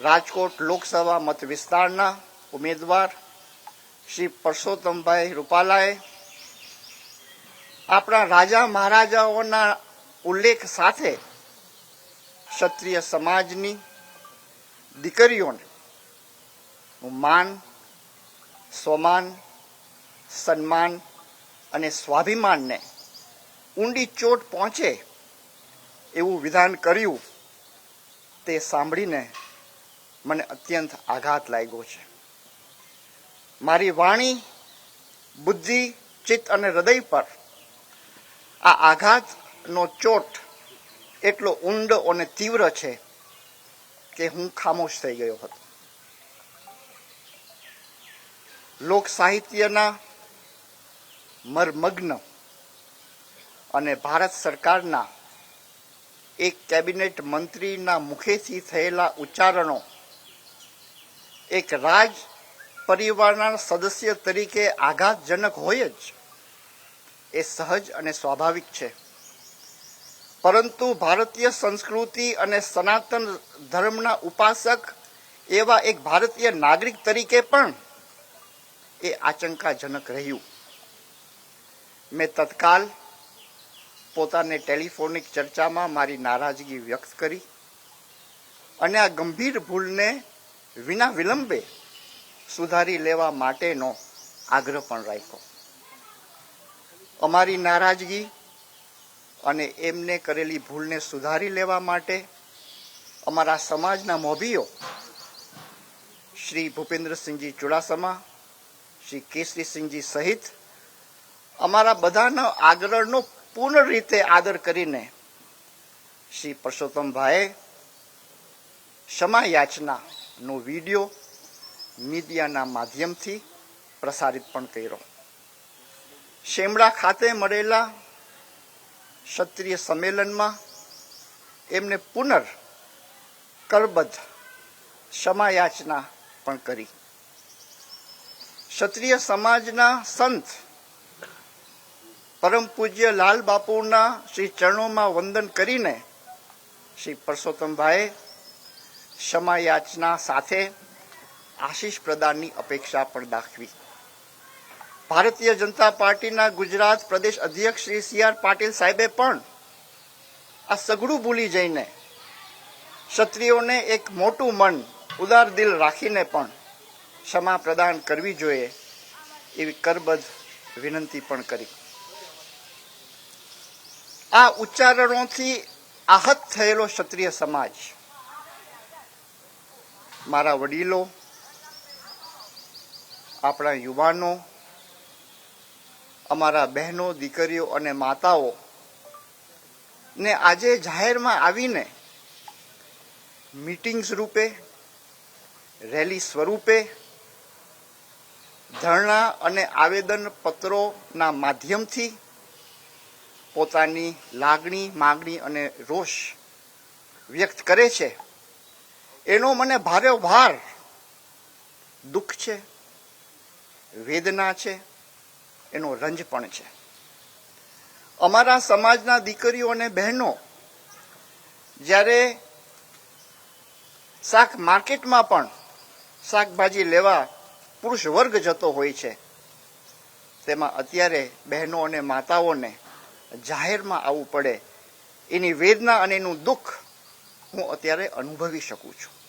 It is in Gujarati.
રાજકોટ લોકસભા મત વિસ્તારના ઉમેદવાર શ્રી પરસોત્તમભાઈ રૂપાલાએ આપણા રાજા મહારાજાઓના ઉલ્લેખ સાથે ક્ષત્રિય સમાજની દીકરીઓને માન, સ્વમાન, સન્માન અને સ્વાભિમાનને ઊંડી ચોટ પહોંચે એવું વિધાન કર્યું તે સાંભળીને મને અત્યંત આઘાત લાગ્યો છે. મારી વાણી, બુદ્ધિ, ચિત્ત અને હૃદય પર આ આઘાતનો ચોટ એટલો ઊંડો અને તીવ્ર છે કે હું ખામોશ થઈ ગયો હતો. લોક સાહિત્યના મરમગ્ન અને ભારત સરકારના એક કેબિનેટ મંત્રીના મુખેથી થયેલા ઉચ્ચારણો એક રાજ પરિવારના સદસ્ય તરીકે આઘાતજનક હોય જ એ સહજ અને સ્વાભાવિક છે. પરંતુ ભારતીય સંસ્કૃતિ અને સનાતન ધર્મના ઉપાસક એવા એક ભારતીય નાગરિક તરીકે પણ એ આચંકાજનક રહ્યું. મેં તત્કાલ પોતાને ટેલિફોનિક ચર્ચામાં મારી નારાજગી વ્યક્ત કરી અને આ ગંભીર ભૂલને વિના વિલંબે સુધારી લેવા માટેનો આગ્રહ પણ રાખ્યો. અમારી નારાજગી અને એમને કરેલી ભૂલને સુધારી લેવા માટે અમારા સમાજના મોભીઓ શ્રી ભૂપેન્દ્રસિંહજી ચુડાસમા, શ્રી કેસરીસિંહજી સહિત અમારા બધાના આગ્રહનો પૂર્ણ રીતે આદર કરીને શ્રી પરસોત્તમભાઈએ ક્ષમા યાચનાનો વીડિયો મીડિયાના માધ્યમથી પ્રસારિત પણ કર્યો. શેમડા ખાતે મળેલા ક્ષત્રિય સંમેલનમાં એમને પુનર કરબદ્ધ ક્ષમાયાચના પણ કરી. ક્ષત્રિય સમાજના સંત પરમ પૂજ્ય લાલ બાપુના શ્રી ચરણોમાં વંદન કરીને શ્રી પરસોત્તમભાઈએ ક્ષમા યાચના સાથે આશીષ પ્રદાનની અપેક્ષા પણ દાખવી. ભારતીય જનતા પાર્ટીના ગુજરાત પ્રદેશ અધ્યક્ષ શ્રી સી આર પાટીલ સાહેબે પણ આ સઘળું ભૂલી જઈને ક્ષત્રિયોને એક મોટું મન ઉદાર દિલ રાખીને પણ ક્ષમા પ્રદાન કરવી જોઈએ એવી કરબદ્ધ વિનંતી પણ કરી. આ ઉચ્ચારણોથી આહત થયેલો ક્ષત્રિય સમાજ મારા વડીલો, આપણા યુવાનો, અમારા બહેનો, દીકરીઓ અને માતાઓ ને આજે જાહેરમાં આવીને મીટિંગ્સ રૂપે, રેલી સ્વરૂપે ધરણા અને આવેદન પત્રોના માધ્યમથી પોતાની લાગણી, માગણી અને રોષ વ્યક્ત કરે છે. એનો મને ભારે ભાર. દુઃખ છે, વેદના છે, એનો રંજ પણ છે. અમારા સમાજના દીકરીઓ અને બહેનો જ્યારે શાક માર્કેટમાં પણ શાકભાજી લેવા પુરુષ વર્ગ જતો હોય છે, તેમાં અત્યારે બહેનો અને માતાઓને જાહેરમાં આવવું પડે. એની વેદના અને એનું દુઃખ હું અત્યારે અનુભવી શકું છું.